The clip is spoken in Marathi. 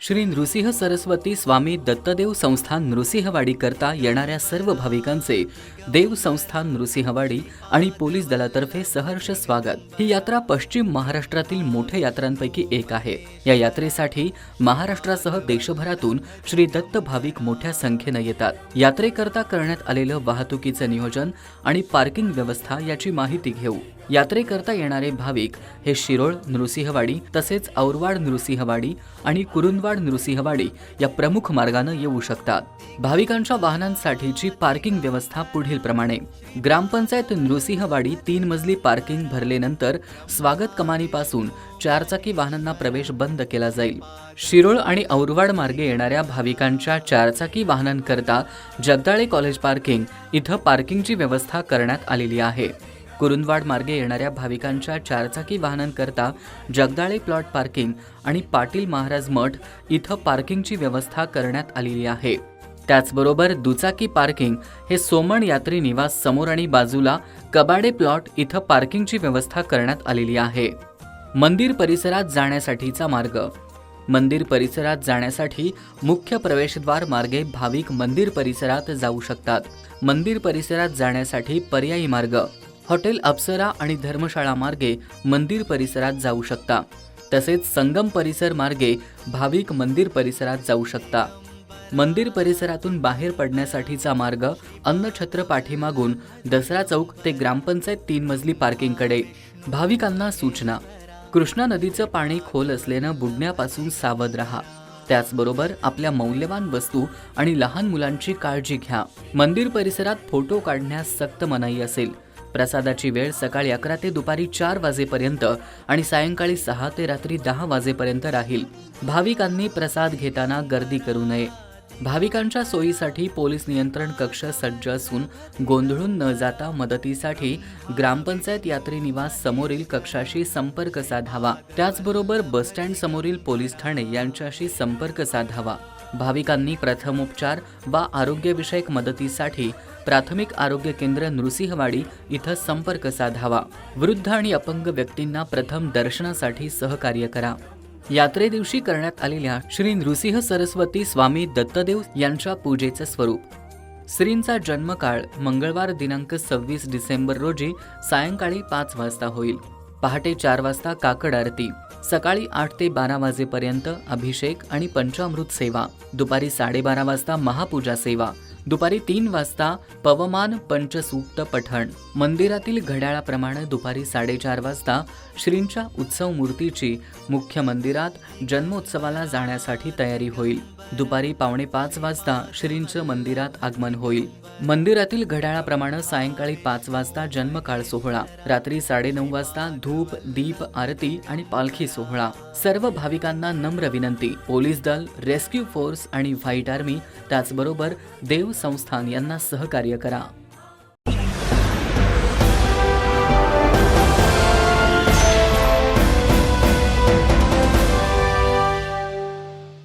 श्री नृसिंह सरस्वती स्वामी दत्तदेव संस्थान नृसिंहवाडी करता येणाऱ्या सर्व भाविकांचे देव संस्थान नृसिंहवाडी आणि पोलीस दलातर्फे सहर्ष स्वागत. ही यात्रा पश्चिम महाराष्ट्रातील मोठ्या यात्रांपैकी एक आहे. या यात्रेसाठी महाराष्ट्रासह देशभरातून श्री दत्त भाविक मोठ्या संख्येनं येतात. यात्रेकरता करण्यात आलेलं वाहतुकीचं नियोजन आणि पार्किंग व्यवस्था याची माहिती घेऊ. यात्रेकरता येणारे भाविक हे शिरोळ नृसिंहवाडी तसेच औरवाड नृसिंहवाडी आणि कुरुंदवाड नृसिंहवाडी या प्रमुख मार्गानं येऊ शकतात. भाविकांच्या वाहनांसाठीची पार्किंग व्यवस्था पुढील प्रमाणे. ग्रामपंचायत नृसिंहवाडी तीन मजली पार्किंग भरलेनंतर स्वागत कमानीपासून चारचाकी वाहनांना प्रवेश बंद केला जाईल. शिरोळ आणि औरवाड मार्गे येणाऱ्या भाविकांच्या चारचाकी वाहनांकरता जगदाळे कॉलेज पार्किंग इथं पार्किंगची व्यवस्था करण्यात आलेली आहे. कुरुंदवाड मार्गे येणाऱ्या भाविकांच्या चारचाकी वाहनांकरता जगदाळे प्लॉट पार्किंग आणि पाटील महाराज मठ इथं पार्किंगची व्यवस्था करण्यात आलेली आहे. त्याचबरोबर दुचाकी पार्किंग हे सोमण यात्री निवास समोर आणि बाजूला कबाडे प्लॉट इथं पार्किंगची व्यवस्था करण्यात आलेली आहे. मंदिर परिसरात जाण्यासाठीचा मार्ग. मंदिर परिसरात जाण्यासाठी मुख्य प्रवेशद्वार मार्गे भाविक मंदिर परिसरात जाऊ शकतात. मंदिर परिसरात जाण्यासाठी पर्यायी मार्ग. हॉटेल अप्सरा आणि धर्मशाळा मार्गे मंदिर परिसरात जाऊ शकता. तसेच संगम परिसर मार्गे भाविक मंदिर परिसरात जाऊ शकता. मंदिर परिसरातून बाहेर पडण्यासाठीचा मार्ग अन्नछत्र पाठीमागून दसरा चौक ते ग्रामपंचायत तीन मजली पार्किंगकडे. भाविकांना सूचना. कृष्णा नदीचं पाणी खोल असल्यानं बुडण्यापासून सावध राहा. त्याचबरोबर आपल्या मौल्यवान वस्तू आणि लहान मुलांची काळजी घ्या. मंदिर परिसरात फोटो काढण्यास सक्त मनाई असेल. प्रसादाची वेळ सकाळी अकरा ते दुपारी चार वाजेपर्यंत आणि सायंकाळी सहा ते रात्री दहा वाजेपर्यंत राहील. भाविकांनी प्रसाद घेताना गर्दी करू नये. भाविकांच्या सोयीसाठी पोलीस नियंत्रण कक्ष सज्ज असून गोंधळून न जाता मदतीसाठी ग्रामपंचायत यात्री निवास समोरील कक्षाशी संपर्क साधावा. त्याचबरोबर बसस्टँड समोरील पोलीस ठाणे यांच्याशी संपर्क साधावा. भाविकांनी प्रथमोपचार वा आरोग्यविषयक मदतीसाठी प्राथमिक आरोग्य केंद्र नृसिंहवाडी इथं संपर्क साधावा. वृद्ध आणि अपंग व्यक्तींना प्रथम दर्शनासाठी सहकार्य करा. यात्रेदिवशी करण्यात आलेल्या श्री नृसिंह सरस्वती स्वामी दत्तदेव यांच्या पूजेचं स्वरूप. श्रींचा जन्मकाळ मंगळवार दिनांक सव्वीस डिसेंबर रोजी सायंकाळी पाच वाजता होईल. पहाटे चार वाजता काकड आरती. सकाळी आठ ते बारा वाजेपर्यंत अभिषेक आणि पंचामृत सेवा. दुपारी साडेबारा वाजता महापूजा सेवा. दुपारी तीन वाजता पवमान पंचसूक्त पठण. मंदिरातील घड्याळाप्रमाणे दुपारी साडेचार वाजता श्रींच्या उत्सव मूर्तीची मुख्य मंदिरात जन्मोत्सवाला जाण्यासाठी तयारी होईल. दुपारी पावणे पाच वाजता श्रींचं मंदिरात आगमन होईल. मंदिरातील घड्याळाप्रमाणे सायंकाळी पाच वाजता जन्मकाळ सोहळा. रात्री साडेनऊ वाजता धूप दीप आरती आणि पालखी सोहळा. सर्व भाविकांना नम्र विनंती. पोलीस दल रेस्क्यू फोर्स आणि व्हाईट आर्मी त्याचबरोबर देव संस्थान यांना सहकार्य करा.